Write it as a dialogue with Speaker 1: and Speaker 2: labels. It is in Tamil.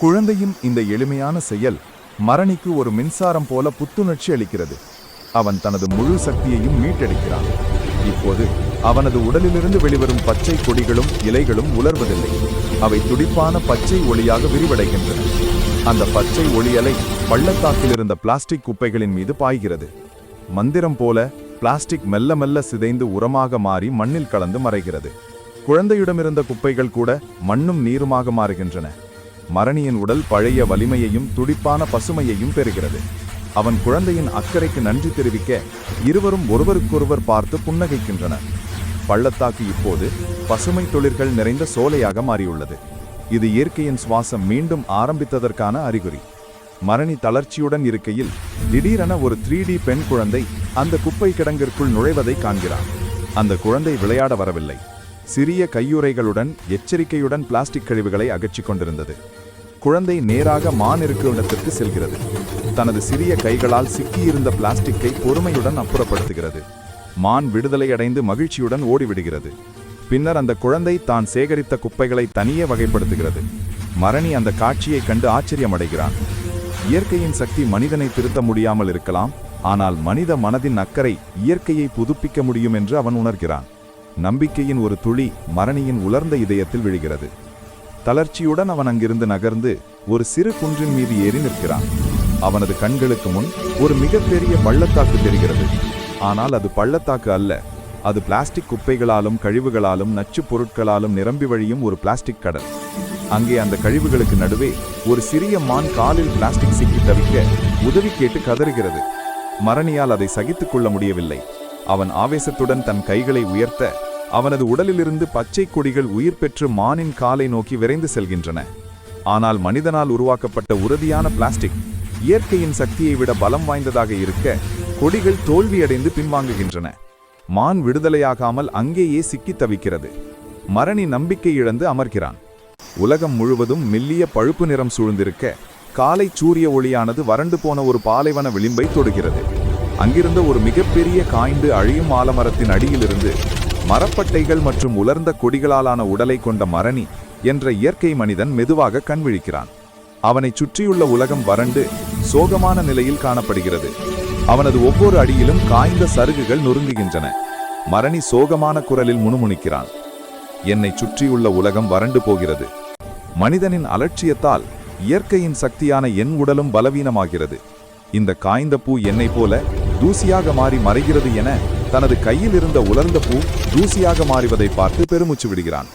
Speaker 1: குழந்தையின் இந்த எளிமையான செயல் மரணிக்கு ஒரு மின்சாரம் போல புத்துணர்ச்சி அளிக்கிறது. அவன் தனது முழு சக்தியையும் மீட்டெடுக்கிறான். இப்போது அவனது உடலிலிருந்து வெளிவரும் பச்சை கொடிகளும் இலைகளும் உலர்வதில்லை. அவை துடிப்பான பச்சை ஒளியாக விரிவடைகின்றன. அந்த பச்சை ஒளியலை பள்ளத்தாக்கில் இருந்த பிளாஸ்டிக் குப்பைகளின் மீது பாய்கிறது. மந்திரம் போல பிளாஸ்டிக் மெல்ல மெல்ல சிதைந்து உரமாக மாறி மண்ணில் கலந்து மறைகிறது. குழந்தையிடமிருந்த குப்பைகள் கூட மண்ணும் நீருமாக மாறுகின்றன. மரணியின் உடல் பழைய வலிமையையும் துடிப்பான பசுமையையும் பெறுகிறது. அவன் குழந்தையின் அக்கறைக்கு நன்றி தெரிவிக்க இருவரும் ஒருவருக்கொருவர் பார்த்து புன்னகைக்கின்றனர். பள்ளத்தாக்கு இப்போது பசுமை தொழில்கள் நிறைந்த சோலையாக மாறியுள்ளது. இது இயற்கையின் சுவாசம் மீண்டும் ஆரம்பித்ததற்கான அறிகுறி. மரணி தளர்ச்சியுடன் இருக்கையில் திடீரென ஒரு த்ரீ டி பெண் குழந்தை அந்த குப்பை கிடங்கிற்குள் நுழைவதை காண்கிறான். அந்த குழந்தை விளையாட வரவில்லை. சிறிய கையுறைகளுடன் எச்சரிக்கையுடன் பிளாஸ்டிக் கழிவுகளை அகற்றிக் கொண்டிருந்தது. குழந்தை நேராக மான் இருக்கும் இடத்திற்கு செல்கிறது. தனது சிறிய கைகளால் சிக்கியிருந்த பிளாஸ்டிக்கை பொறுமையுடன் அப்புறப்படுத்துகிறது. மான் விடுதலையடைந்து மகிழ்ச்சியுடன் ஓடிவிடுகிறது. பின்னர் அந்த குழந்தை தான் சேகரித்த குப்பைகளை தனியே வகைப்படுத்துகிறது. மரணி அந்த காட்சியைக் கண்டு ஆச்சரியமடைகிறான். இயற்கையின் சக்தி மனிதனை திருத்த முடியாமல் இருக்கலாம் ஆனால் மனித மனதின் அக்கறை இயற்கையை புதுப்பிக்க முடியும் என்று அவன் உணர்கிறான். நம்பிக்கையின் ஒரு துளி மரணியின் உலர்ந்த இதயத்தில் விழுகிறது. தளர்ச்சியுடன் அவன் அங்கிருந்து நகர்ந்து ஒரு சிறு குன்றின் மீது ஏறி நிற்கிறான். அவனது கண்களுக்கு முன் ஒரு மிகப்பெரிய பள்ளத்தாக்கு தெரிகிறது. ஆனால் அது பள்ளத்தாக்கு அல்ல. அது பிளாஸ்டிக் குப்பைகளாலும் கழிவுகளாலும் நச்சுப் பொருட்களாலும் நிரம்பி வழியும் ஒரு பிளாஸ்டிக் கடல். அங்கே அந்த கழிவுகளுக்கு நடுவே ஒரு சிறிய மான் காலில் பிளாஸ்டிக் சிக்கி தவிக்க உதவி கேட்டு கதறுகிறது. மரணியால் அதை சகித்துக் கொள்ள முடியவில்லை. அவன் ஆவேசத்துடன் தன் கைகளை உயர்த்த அவனது உடலிலிருந்து பச்சை கொடிகள் உயிர் பெற்று மானின் காலை நோக்கி விரைந்து செல்கின்றன. ஆனால் மனிதனால் உருவாக்கப்பட்ட உறுதியான பிளாஸ்டிக் இயற்கையின் சக்தியை விட பலம் வாய்ந்ததாக இருக்க கொடிகள் தோல்வியடைந்து பின்வாங்குகின்றன. மான் விடுதலையாகாமல் அங்கேயே சிக்கித் தவிக்கிறது. மரணி நம்பிக்கை இழந்து அமர்கிறான். உலகம் முழுவதும் மெல்லிய பழுப்பு நிறம் சூழ்ந்திருக்க காலை சூரிய ஒளியானது வறண்டு போன ஒரு பாலைவன விளிம்பை தொடுகிறது. அங்கிருந்த ஒரு மிகப்பெரிய காய்ந்து அழியும் ஆலமரத்தின் அடியிலிருந்து மரப்பட்டைகள் மற்றும் உலர்ந்த கொடிகளாலான உடலை கொண்ட மரணி என்ற இயற்கை மனிதன் மெதுவாக கண்விழிக்கிறான் அவனைச் சுற்றியுள்ள உலகம் வறண்டு சோகமான நிலையில் காணப்படுகிறது. அவனது ஒவ்வொரு அடியிலும் காய்ந்த சருகுகள் நொறுங்குகின்றன. மரணி சோகமான குரலில் முணுமுணுக்கிறான். என்னை சுற்றியுள்ள உலகம் வறண்டு போகிறது. மனிதனின் அலட்சியத்தால் இயற்கையின் சக்தியான என் உடலும் பலவீனமாகிறது. இந்த காய்ந்த பூ என்னைப் போல தூசியாக மாறி மறைகிறது என தனது கையில் இருந்த உலர்ந்த பூ தூசியாக மாறுவதை பார்த்து பெருமூச்சு விடுகிறான்.